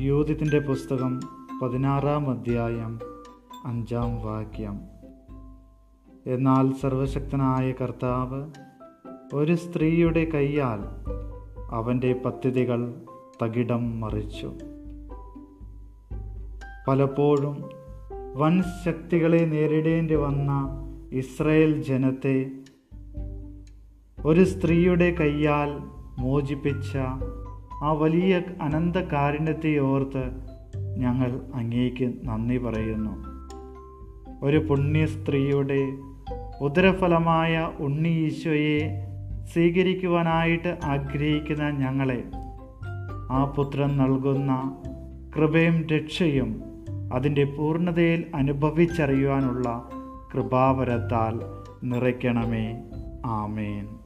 യൂതിത്തിന്റെ പുസ്തകം പതിനാറാം അധ്യായം അഞ്ചാം വാക്യം. എന്നാൽ സർവശക്തനായ കർത്താവ് ഒരു സ്ത്രീയുടെ കൈയാൽ അവന്റെ പദ്ധതികൾ തകിടം മറിച്ചു. പലപ്പോഴും വൻ ശക്തികളെ നേരിടേണ്ടി വന്ന ഇസ്രയേൽ ജനത്തെ ഒരു സ്ത്രീയുടെ കൈയാൽ മോചിപ്പിച്ച ആ വലിയ അനന്ത കാരുണ്യത്തെ ഓർത്ത് ഞങ്ങൾ അങ്ങേക്ക് നന്ദി പറയുന്നു. ഒരു പുണ്യ സ്ത്രീയുടെ ഉദരഫലമായ ഉണ്ണി ഈശോയെ സ്വീകരിക്കുവാനായിട്ട് ആഗ്രഹിക്കുന്ന ഞങ്ങളെ ആ പുത്രൻ നൽകുന്ന കൃപയും രക്ഷയും അതിന്റെ പൂർണതയിൽ അനുഭവിച്ചറിയുവാനുള്ള കൃപാവരത്താൽ നിറയ്ക്കണമേ. ആമേൻ.